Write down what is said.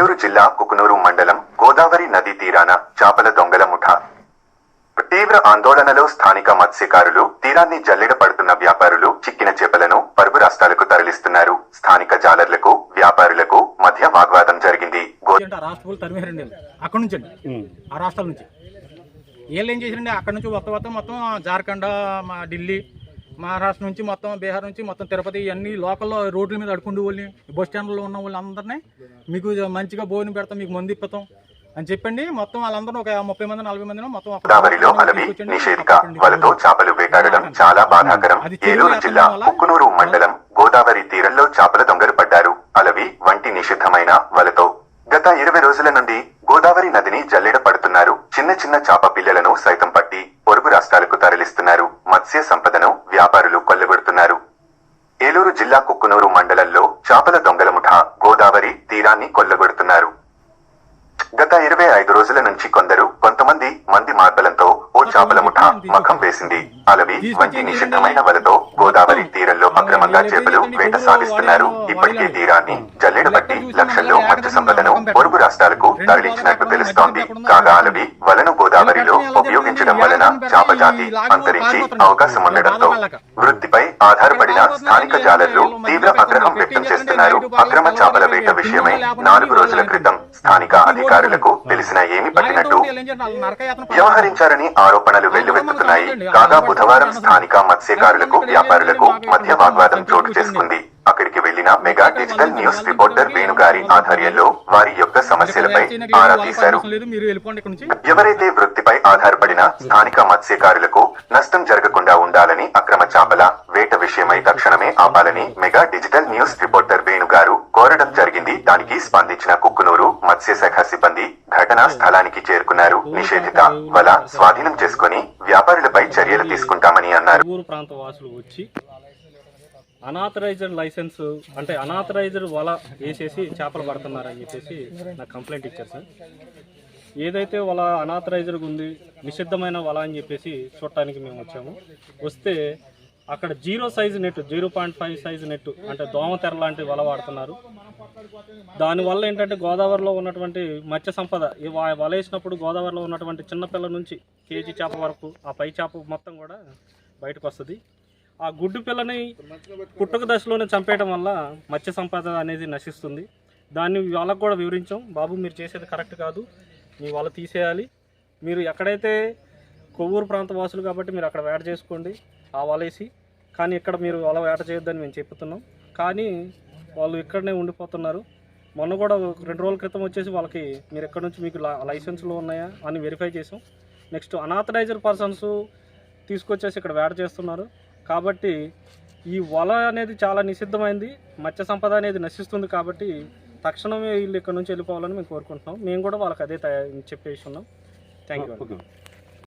ఏలూరు జిల్లా కుకునూరు మండలం గోదావరి నదీ తీరాన చేపల దొంగల ముఠా. తీవ్ర ఆందోళనలో స్థానిక మత్స్యకారులు తీరాన్ని జల్లెడ పడుతున్న వ్యాపారులు చిక్కిన చేపలను పరుగు రాష్ట్రాలకు తరలిస్తున్నారు. స్థానిక జాలర్లకు వ్యాపారులకు మధ్య వాగ్వాదం జరిగింది. అక్కడ నుంచి ఆ రాష్ట్రాల నుంచి. వీళ్ళు ఏం చేశారండి అక్కడ నుంచి మొత్తం మొత్తం జార్ఖండ్ ఢిల్లీ మహారాష్ట్ర నుంచి మొత్తం బీహార్ నుంచి మొత్తం తిరుపతి ఇవన్నీ లోకల్లో రోడ్ల మీద అడుకుండే వాళ్ళని బస్ స్టాండ్లో ఉన్న వాళ్ళందరినీ మీకు మంచిగా భోజనం పెడతాం మీకు మంది ఇప్పుతాం అని చెప్పండి. మొత్తం వాళ్ళందరూ ఒక ముప్పై మంది నలభై మంది మొత్తం చేపలు వేటాడడం చాలా బాధాకరం. ఏలూరు జిల్లా కుక్కునూరు మండలం గోదావరి తీరంలో చేపల దొంగలు పడ్డారు. అలవి వంటి నిషిద్ధమైన వలతో గత ఇరవై రోజుల నుండి గోదావరి నదిని జల్లెడ పడుతున్నారు. చిన్న చిన్న చాప పిల్లలను సైతం పట్టి పొరుగు రాష్ట్రాలకు తరలిస్తున్నారు మత్స్య సంపదను వ్యాపారులు కొల్లగొడుతున్నారు ఏలూరు జిల్లా కుక్కునూరు మండలంలో చేపల దొంగల ముఠా గోదావరి తీరాన్ని కొల్లగొడుతున్నారు. గత ఇరవై ఐదు రోజుల నుంచి కొందరు కొంతమంది మంది మార్బలంతో ఓ చేపల ముఠ మఖం వేసింది. అలవి వంటి నిషిద్ధమైన వలతో గోదావరి తీరంలో అక్రమంగా చేపలు వేట సాగిస్తున్నారు. ఇప్పటికే తీరాన్ని జల్లెడబట్టి లక్షల్లో మత్స్య సంపదను పొరుగు రాష్ట్రాలకు తరలించినట్లు తెలుస్తోంది. కాగా అలవి వలను గోదావరిలో ఉపయోగించడం వలన చేప జాతి అంతరించి అవకాశం ఉండడంతో వృత్తిపై ఆధారపడిన స్థానిక జాలర్లు తీవ్ర ఆగ్రహం వ్యక్తం చేస్తున్నారు. అక్రమ చేపల వేట విషయమై నాలుగు రోజుల క్రితం స్థానిక అధికారులకు తెలిసినా ఏమి పట్టినట్టు వ్యవహరించారని ఆరోపణలు వెల్లువెత్తుతున్నాయి. కాగా బుధవారం స్థానిక మత్స్యకారులకు వ్యాపారులకు మధ్య వాగ్వాదం చోటు చేసుకుంది. అక్కడికి వెళ్ళిన మెగా డిజిటల్ న్యూస్ రిపోర్టర్ వేణుగారి ఆధ్వర్యంలో వారి యొక్క సమస్యలపై ఆరా తీశారు. ఎవరైతే వృత్తిపై ఆధారపడిన స్థానిక మత్స్యకారులకు నష్టం జరగకుండా ఉండాలని అక్రమ చేపల వేట విషయమై తక్షణమే ఆపాలని మెగా డిజిటల్ న్యూస్ రిపోర్టర్ వేణుగారు కోరడం జరిగింది. దానికి స్పందించిన కుక్కునూరు మత్స్యశాఖ సిబ్బంది ఘటనా స్థలానికి చేరుకున్నారు. నిషేధిత వల స్వాధీనం చేసుకుని వ్యాపారులపై చర్యలు తీసుకుంటామని అన్నారు. వచ్చి అనాథరైజ్డ్ లైసెన్స్ అంటే అనాథరైజ్డ్ వల వేసేసి చేపలు పడుతున్నారని చెప్పేసి నాకు కంప్లైంట్ ఇచ్చారు సార్. ఏదైతే వల అనాథరైజర్గా ఉంది నిషిద్ధమైన వల అని చెప్పేసి చూడటానికి మేము వచ్చాము. వస్తే అక్కడ zero size net zero point five size net అంటే దోమతెర లాంటి వల వాడుతున్నారు. దానివల్ల ఏంటంటే గోదావరిలో ఉన్నటువంటి మత్స్య సంపద ఈ వల వేసినప్పుడు గోదావరిలో ఉన్నటువంటి చిన్నపిల్ల నుంచి కేజీ చేప వరకు ఆ పై చేప మొత్తం కూడా బయటకు వస్తుంది. ఆ గుడ్డు పిల్లని పుట్టుక దశలోనే చంపేయడం వల్ల మత్స్య సంపద అనేది నశిస్తుంది. దాన్ని వాళ్ళకు కూడా వివరించాం. బాబు మీరు చేసేది కరెక్ట్ కాదు. మీ వల తీసేయాలి. మీరు ఎక్కడైతే కొవ్వూరు ప్రాంత వాసులు కాబట్టి మీరు అక్కడ వేట చేసుకోండి ఆ వలేసి కానీ ఇక్కడ మీరు వల వేట చేయొద్దని మేము చెప్తున్నాం. కానీ వాళ్ళు ఇక్కడనే ఉండిపోతున్నారు. మొన్న కూడా రెండు రోజుల క్రితం వచ్చేసి వాళ్ళకి మీరు ఎక్కడి నుంచి మీకు లా- లైసెన్సులు ఉన్నాయా అని వెరిఫై చేసాం. నెక్స్ట్ అనాథరైజర్ పర్సన్స్ తీసుకొచ్చేసి ఇక్కడ వేట చేస్తున్నారు. కాబట్టి ఈ వల అనేది చాలా నిషిద్ధమైంది. మత్స్య సంపద అనేది నశిస్తుంది కాబట్టి తక్షణమే వీళ్ళు ఇక్కడ నుంచి వెళ్ళిపోవాలని మేము కోరుకుంటున్నాం. మేము కూడా వాళ్ళకి అదే తయారు చెప్పేసి ఉన్నాం. Thank you